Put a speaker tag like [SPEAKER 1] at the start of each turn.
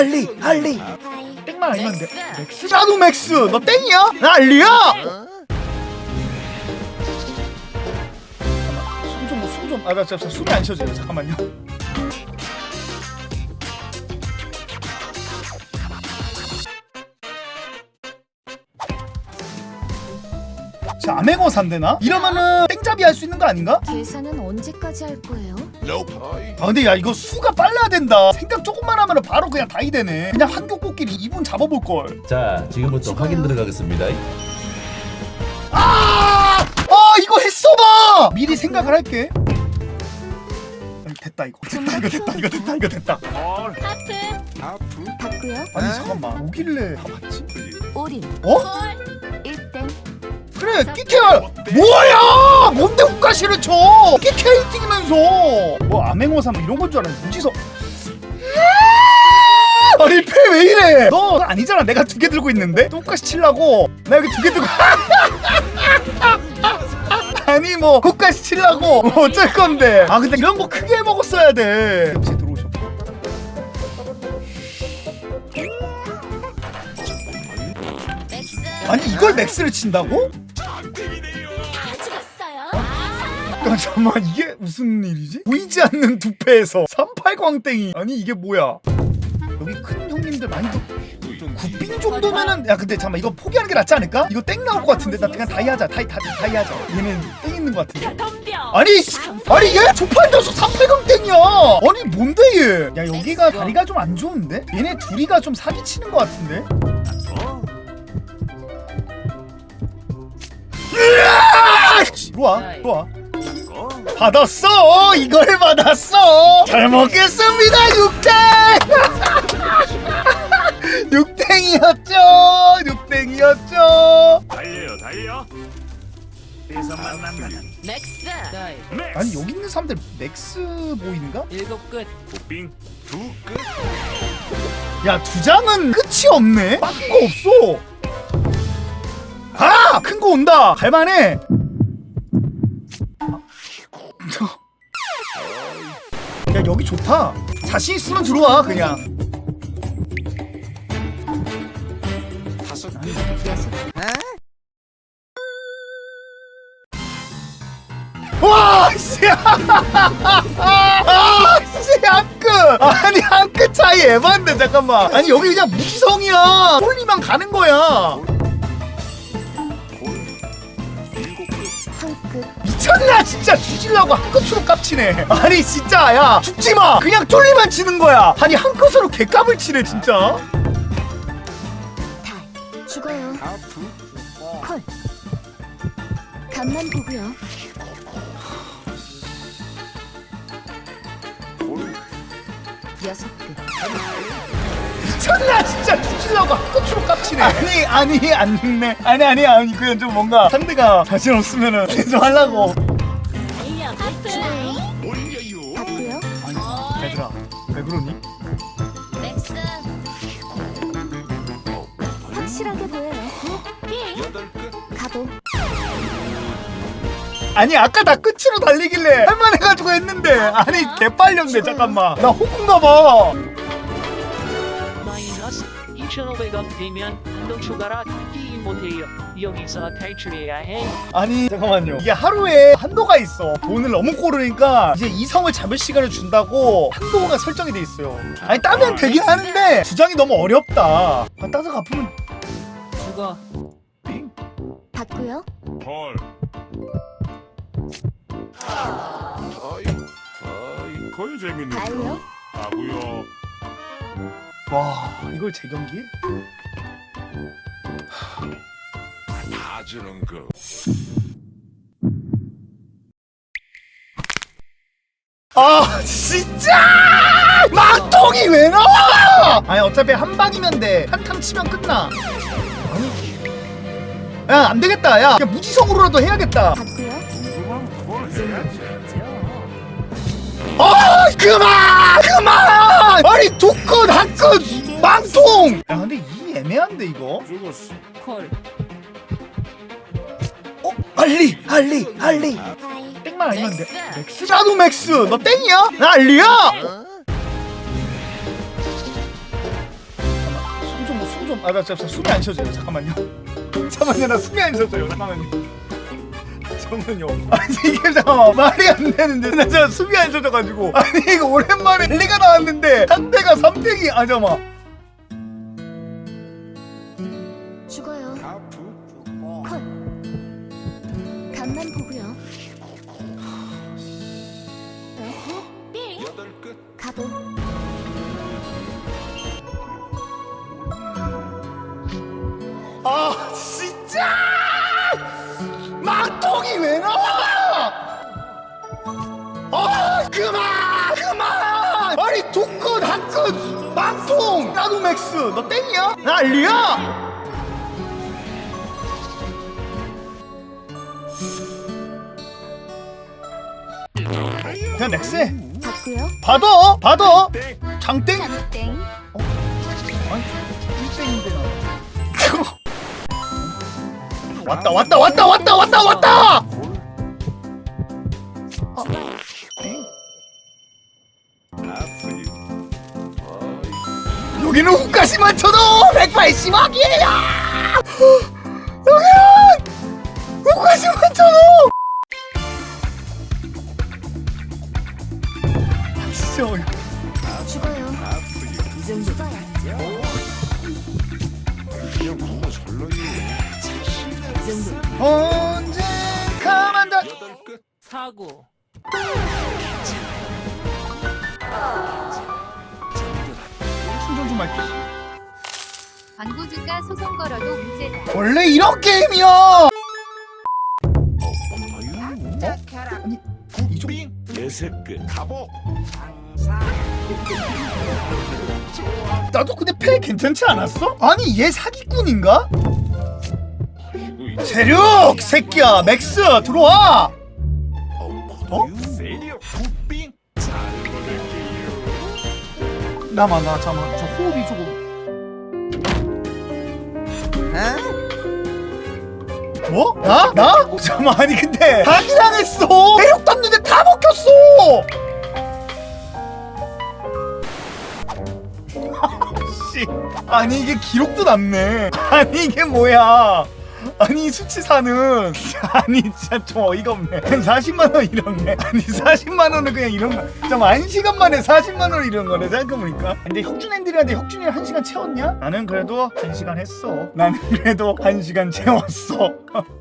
[SPEAKER 1] 알리 알리. 땡만 아니면 돼? 맥스. 나도 맥스. 너 땡이야? 나 알리야? 잠깐만 숨좀숨좀 아나 진짜 숨이 안 쉬어져요. 잠깐만요 자 아메고 산대나? 이러면은 땡잡이 할 수 있는 거 아닌가?
[SPEAKER 2] 계산은 언제까지 할 거예요?
[SPEAKER 1] 아 근데 야 이거 수가 빨라야 된다. 생각 조금만 하면 바로 그냥 다이 되네. 그냥 한교 꽃끼리 2분 잡아볼걸.
[SPEAKER 3] 자, 지금부터 확인 들어가겠습니다.
[SPEAKER 1] 아! 아 이거 했어봐! 미리 생각을 할게. 아니, 됐다 이거. 됐다 이거 됐다 이거 됐다 이거 됐다.
[SPEAKER 2] 하트. 받고요
[SPEAKER 1] 아니 잠깐만. 오길래 다 맞지?
[SPEAKER 2] 올인.
[SPEAKER 1] 어?
[SPEAKER 2] 1땡
[SPEAKER 1] 그래 끼케야 뭐야? 뭔데 우가시를 쳐? 끼케 1등이면서. 뭐 암행어사 뭐 이런 건 줄 알았는데 무지성 아니 패왜 이래? 너 아니잖아 내가 두 개 들고 있는데? 또 우가시 칠라고? 나 여기 두 개 들고 아니 뭐 국가시 칠라고? 뭐 어쩔 건데? 아 근데 이런 거 크게 먹었어야 돼. 역시 들어오셔 아니 이걸 맥스를 친다고? 잠깐만 이게 무슨 일이지? 보이지 않는 두 패에서 38광땡이 아니 이게 뭐야 여기 큰 형님들 많이 더 굿빙 정도면은 야 근데 잠깐만 이거 포기하는 게 낫지 않을까? 이거 땡 나올 것 같은데 나 그냥 다이 하자 다이 다이 다이 하자 얘는 땡 있는 것 같은데 아니 씨, 아니 얘 조팔돼서 38광 땡이야 아니 뭔데 얘 야 여기가 다리가 좀 안 좋은데? 얘네 둘이가 좀 사기치는 것 같은데? 으아! 이리 와, 이리 와. 받았어! 이걸 받았어! 잘 먹겠습니다, 육땡! 육땡이었죠! 육땡이었죠!
[SPEAKER 4] 달려요 달려
[SPEAKER 5] 맥스
[SPEAKER 1] 아니, 여기 있는 사람들 맥스 보인가?
[SPEAKER 5] 일곱 끝
[SPEAKER 4] 빙 두끝
[SPEAKER 1] 야, 두 장은 끝이 없네? 빠진 거 없어! 아! 큰 거 온다! 갈만해! 여기 좋다. 자신 있으면 들어와, 그냥. 아, 끗! 아니, 한끗 차이 에반데, 잠깐만. 아니, 여기 그냥 무지성이야. 홀리만 가는 거야. 미쳤나, 진짜. 뒤질라고 한 끗으로 깝치네. 아니, 진짜, 야. 죽지 마! 그냥 쫄리만 치는 거야. 아니, 한 끗으로 개깝을 치네, 진짜.
[SPEAKER 2] 달 죽어요 콜 간만 보고요 여섯 끝
[SPEAKER 1] 미쳤나, 진짜. 한 끗으로 깝치네. 아니, 아니, 안 죽네. 아니, 아니, 아니, 그냥 좀 뭔가 상대가 자신 없으면은 좀 하려고.
[SPEAKER 2] 받고요
[SPEAKER 1] 아니, 얘들아. 왜 그러니?
[SPEAKER 5] 맥스
[SPEAKER 2] 확실하게 보여요 가도
[SPEAKER 1] 아니 아까 다 끝으로 달리길래 할만해가지고 했는데 아니 개빨렸네 잠깐만 나 호구인가봐
[SPEAKER 6] 마이너스 2,500원 되면 한도 추가라 뛰지 못해요. 여기서 탈출해야 해.
[SPEAKER 1] 아니 잠깐만요. 이게 하루에 한도가 있어. 돈을 너무 꼬르니까 이제 이성을 잡을 시간을 준다고 한도가 설정이 돼 있어요. 아니 따면 되긴 하는데 주장이 너무 어렵다. 아, 따서 갚으면
[SPEAKER 6] 죽어.
[SPEAKER 2] 받고요.
[SPEAKER 4] 헐. 아이 아이 거의 재밌는
[SPEAKER 2] 달요
[SPEAKER 4] 아구요
[SPEAKER 1] 와 이걸 재경기에?
[SPEAKER 4] 다 주는 거.
[SPEAKER 1] 아 진짜! 막통이 왜 나와? 아니 어차피 한 방이면 돼 한 탕 치면 끝나. 야 안 되겠다. 야 그냥 무지성으로라도 해야겠다.
[SPEAKER 4] 궁금하면 해야지
[SPEAKER 1] 아 그만 그만 아니 두건 한건 망통 야 근데 이 애매한데 이거
[SPEAKER 4] 죽었어
[SPEAKER 6] 콜.
[SPEAKER 1] 어 알리 알리 알리 땡만 아니면 돼 맥스 나도 맥스 너 땡이야 나 알리야 좀. 아나 진짜 숨이 안 쉬어져요. 잠깐만요. 잠깐만요. 나 숨이 안 쉬어져요. 잠깐만요. 잠깐만요. 아니 이게 잠깐만 말이 안 되는데. 나 진짜 숨이 안 쉬어져가지고. 아니 이거 오랜만에 리가 나왔는데 상대가 3탱이. 아 잠깐만 맥스 너 땡이야? 난리야? 그냥 맥스해.
[SPEAKER 2] 잡고요.
[SPEAKER 1] 받아 받아. 장땡.
[SPEAKER 2] 땡.
[SPEAKER 1] 아니 1땡인데 나. 왔다 왔다 왔다 왔다 왔다 왔다 여기는 후까지만 쳐도 180억이에요 여기는 후까지만 쳐도 아, 진짜 어이
[SPEAKER 2] 죽어요. 이 정도. 죽어요.
[SPEAKER 4] 그냥 너무 설렁이.
[SPEAKER 2] 이 정도.
[SPEAKER 1] 언젠가 만다
[SPEAKER 4] 여덟 끝.
[SPEAKER 6] 사고
[SPEAKER 1] 할게
[SPEAKER 5] 광고주가 소송 걸어도 문제다.
[SPEAKER 1] 원래 이런 게임이야 아니 이쪽
[SPEAKER 4] 끝. 가보.
[SPEAKER 1] 나도 근데 패 괜찮지 않았어? 아니 얘 사기꾼인가? 세륙 새끼야 맥스 들어와 어? 나만 나 잠깐 저 호흡이 조금. 뭐? 나? 나? 잠깐만 아니 근데. 사기당했어! 세륙 땄는데 다 먹혔어! 씨. 아니 이게 기록도 남네. 아니 이게 뭐야 아니 이 수치사는 아니 진짜 좀 어이가 없네. 40만 원 이렇네. 아니 40만 원은 그냥 이런 거. 잠깐 1시간 만에 40만 원 이런 거네 생각해보니까. 근데 혁준 앤들이한테 혁준이 1시간 채웠냐? 나는 그래도 1시간 했어. 나는 그래도 1시간 채웠어